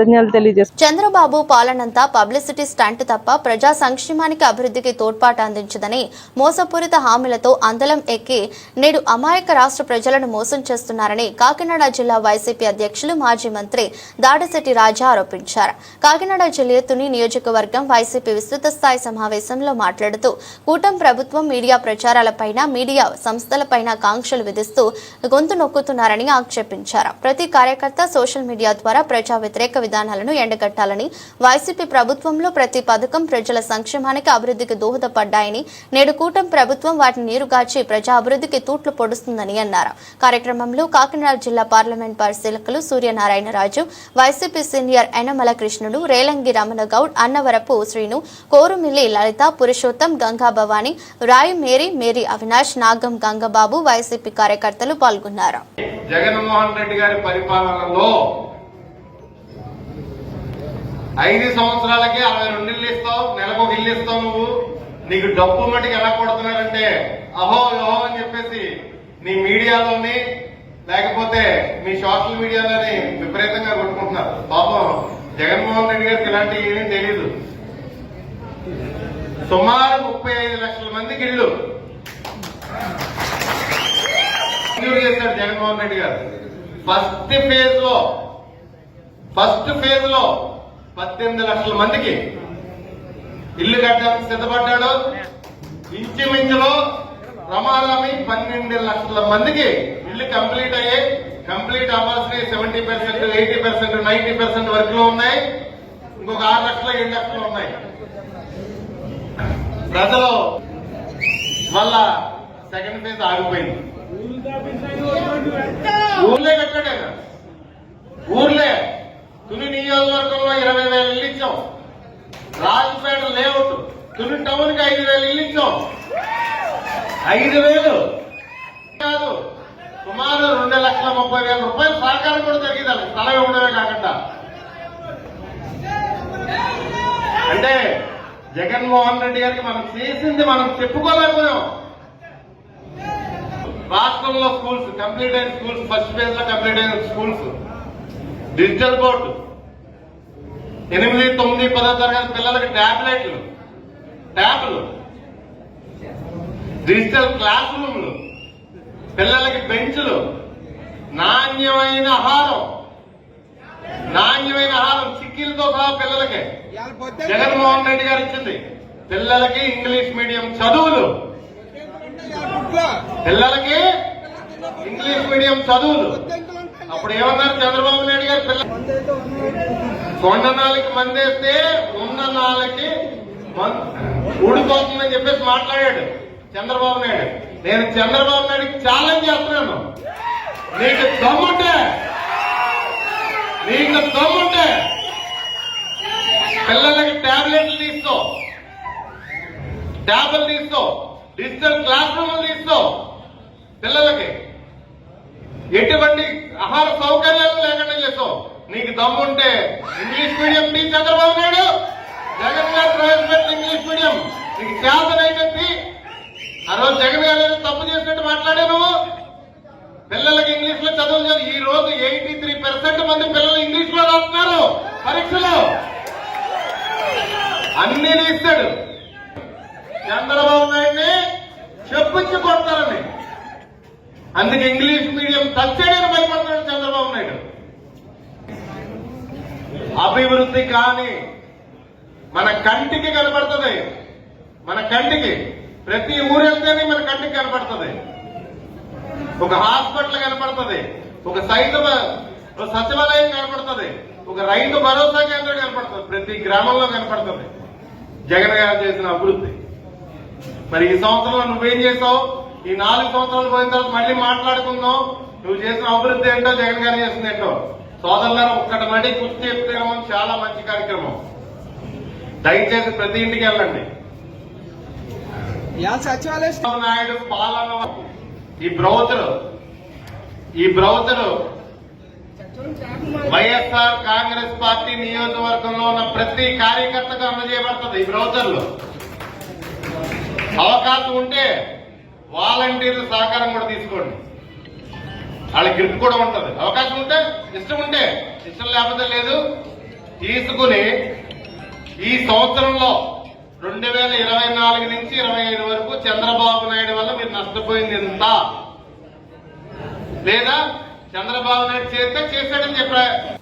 కృతజ్ఞతలు తెలియజేస్తున్నాను Chandrababu పాలనంతా publicity stunt తప్ప ప్రజా సంక్షేమానికి అభివృద్ధికి తోడ్పాటు అందించదని మోసపూరిత హామీలతో అందలం ఎక్కి నేడు అమాయక రాష్ట్ర ప్రజలను మోసం చేస్తున్నారని కాకినాడ జిల్లా వైసీపీ అధ్యక్షులు మాజీ మంత్రి దాడిశెట్టి రాజా ఆరోపించారు. కాకినాడ జిల్లా తుని నియోజకవర్గం వైసీపీ విస్తృత స్థాయి సమావేశంలో మాట్లాడుతూ కూటం ప్రభుత్వం మీడియా ప్రచారాలపైన మీడియా సంస్థలపైన కాంక్షలు విధిస్తూ గొంతు నొక్కుతున్నారని ఆక్షేపించారు. ప్రతి కార్యకర్త సోషల్ మీడియా ద్వారా ప్రజా వ్యతిరేక విధానాలను ఎండగట్టాలని వైసీపీ ప్రభుత్వంలో ప్రతి పథకం ప్రజల సంక్షేమానికి అభివృద్ధికి దోహదపడ్డాయని నేడు కూటం ప్రభుత్వం వాటిని నీరుగార్చి ప్రజా అభివృద్ధికి తూట్లు పొడుస్తుందని అన్నారు. కార్యక్రమంలో కాకినాడ జిల్లా పార్లమెంట్ పరిశీలకులు సూర్యనారాయణరాజు వైసీపీ సీనియర్ యనమల కృష్ణుడు రేలంగి రమణగౌడ్ అన్నవరపు శ్రీను కోరుమిల్లి లలిత Purushottam Ganga Bhavani Rayi Mary Mary Avinash Nagam Gangababu YCP కార్యకర్తలు పాల్గొన్నారు. జగన్మోహన్ రెడ్డి గారి పరిపాలనలో ఐదు సంవత్సరాలకి అరవై రెండు ఇల్లు ఇస్తావు నెలకు ఒక ఇల్లు ఇస్తావు నువ్వు. నీకు డబ్బు మటుకు ఎలా కొడుతున్నారంటే అహో అహో అని చెప్పేసి నీ మీడియాలోని లేకపోతే మీ సోషల్ మీడియాలోని విపరీతంగా కొట్టుకుంటున్నారు. పాపం జగన్మోహన్ రెడ్డి గారికి ఇలాంటివి ఏమీ తెలియదు సుమారు ముప్పై ఐదు లక్షల మందికి ఇల్లు. మంజూరు చేశాడు జగన్మోహన్ రెడ్డి గారు. ఫస్ట్ ఫేజ్లో ఫస్ట్ ఫేజ్లో పద్దెనిమిది లక్షల మందికి ఇల్లు కట్టడానికి సిద్ధపడ్డాడు. ఇంచుమించులో రమారామి పన్నెండు లక్షల మందికి ఇల్లు కంప్లీట్ అయ్యాయి కంప్లీట్ అవ్వాల్సిన seventy percent eighty percent ninety percent వర్క్లో ఉన్నాయి. ఇంకొక ఆరు లక్షలు ఏడు లక్షలు ఉన్నాయి. ప్రజలు వల్ల సెకండ్ ఫేజ్ ఆగిపోయింది. ఊళ్ళే కట్టాడు ఆయన. ఊర్లే తుని నియోజకవర్గంలో ఇరవై వేల ఇల్లు ఇచ్చాం రాజపేట లేఅవుట్. తుని టౌన్కి ఐదు వేలు ఇల్లు ఇచ్చాం. ఐదు వేలు. కాదు సుమారు రెండు లక్షల ముప్పై వేల రూపాయలు సహకారం కూడా జరిగింది వాళ్ళకి స్థలం ఇవ్వడమే కాకుండా. అంటే జగన్మోహన్ రెడ్డి గారికి మనం చేసింది మనం చెప్పుకోలేకపోయాం. రాష్ట్రంలో స్కూల్స్ కంప్లీట్ అయిన స్కూల్స్ ఫస్ట్ ఫేజ్లో కంప్లీట్ అయిన స్కూల్స్ డిజిటల్ బోర్డు. ఎనిమిది తొమ్మిది పదో తరగతి పిల్లలకి ట్యాబ్లెట్లు ట్యాబ్లు డిజిటల్ క్లాస్ రూమ్లు పిల్లలకి బెంచ్లు నాణ్యమైన ఆహారం నాణ్యమైన ఆహారం చిక్కీలతో సహా పిల్లలకి. జగన్మోహన్ రెడ్డి గారు ఇచ్చింది. పిల్లలకి ఇంగ్లీష్ మీడియం చదువులు. పిల్లలకి ఇంగ్లీష్ మీడియం చదువులు. అప్పుడు ఏమన్నారు చంద్రబాబు నాయుడు గారు? పిల్ల కొండ నాలుగు మందేస్తే ఉన్న నాలుగుకి మం- ఊడిపోతుందని చెప్పేసి మాట్లాడాడు చంద్రబాబు నాయుడు. నేను చంద్రబాబు నాయుడుకి ఛాలెంజ్ చేస్తున్నాను. నీకు దమ్ముంటే నీకు దమ్ముంటే పిల్లలకి టాబ్లెట్లు తీసుకో. ట్యాబ్లు తీసుకో. డిజిటల్ క్లాస్ రూమ్లు తీసుకో. పిల్లలకి ఎటువంటి ఆహార సౌకర్యాలు లేకుండా చేసావు నీకు దమ్ముంటే ఇంగ్లీష్ మీడియం టీ చంద్రబాబు నాయుడు జగన్ గారు ప్రవేశపెట్టిన ఇంగ్లీష్ మీడియం. నీకు చేతనైనది ఆ రోజు జగన్ గారు తప్పు చేసినట్టు మాట్లాడే నువ్వు. పిల్లలకి ఇంగ్లీష్లో చదువు. ఈ రోజు ఎయిటీ త్రీ పర్సెంట్ మంది పిల్లలు ఇంగ్లీష్లో రాస్తున్నారు. పరీక్షలో. అన్ని ఇస్తాడు చంద్రబాబు నాయుడిని చెప్పుచ్చి కొడతారని. అందుకే ఇంగ్లీష్ మీడియం తచ్చడని భయపడుతున్నాడు చంద్రబాబు నాయుడు అభివృద్ధి కానీ మన కంటికి కనపడుతుంది. మన కంటికి. ప్రతి ఊరు వెళ్తేనే మన కంటికి కనపడుతుంది. ఒక హాస్పిటల్ కనపడుతుంది. ఒక సైత ఒక సచివాలయం కనపడుతుంది. ఒక రైతు భరోసా కేంద్రం కనపడుతుంది. ప్రతి గ్రామంలో కనపడుతుంది. జగన్ గారు చేసిన అభివృద్ధి. మరి ఈ సంవత్సరంలో నువ్వేం చేసావు? ఈ నాలుగు సంవత్సరాలు పోయిన తర్వాత మళ్ళీ మాట్లాడుకుందాం. నువ్వు చేసిన అభివృద్ధి ఏంటో జగన్ గారు చేసింది ఏంటో. సోదరులారా ఒక్కటి మళ్ళీ గుర్తు చెప్తేమో చాలా మంచి కార్యక్రమం. దయచేసి ప్రతి ఇంటికి వెళ్ళండి. నాయుడు పాలన ఈ బ్రౌజర్ ఈ బ్రౌజర్ వైఎస్ఆర్ కాంగ్రెస్ పార్టీ నియోజకవర్గంలో ఉన్న ప్రతి కార్యకర్తకు అందజేయబడుతుంది ఈ బ్రౌజర్లో అవకాశం ఉంటే వాలంటీర్ల సహకారం కూడా తీసుకోండి. వాళ్ళ గ్రిప్ కూడా ఉంటుంది. అవకాశం ఉంటే ఇష్టం ఉంటే ఇష్టం లేకపోతే లేదు. తీసుకుని ఈ సంవత్సరంలో రెండు వేల ఇరవై నాలుగు నుంచి ఇరవై ఐదు వరకు చంద్రబాబు నాయుడు వల్ల మీరు నష్టపోయింది ఎంత? లేదా చంద్రబాబు నాయుడు చేస్తే చేశాడని చెప్పారు.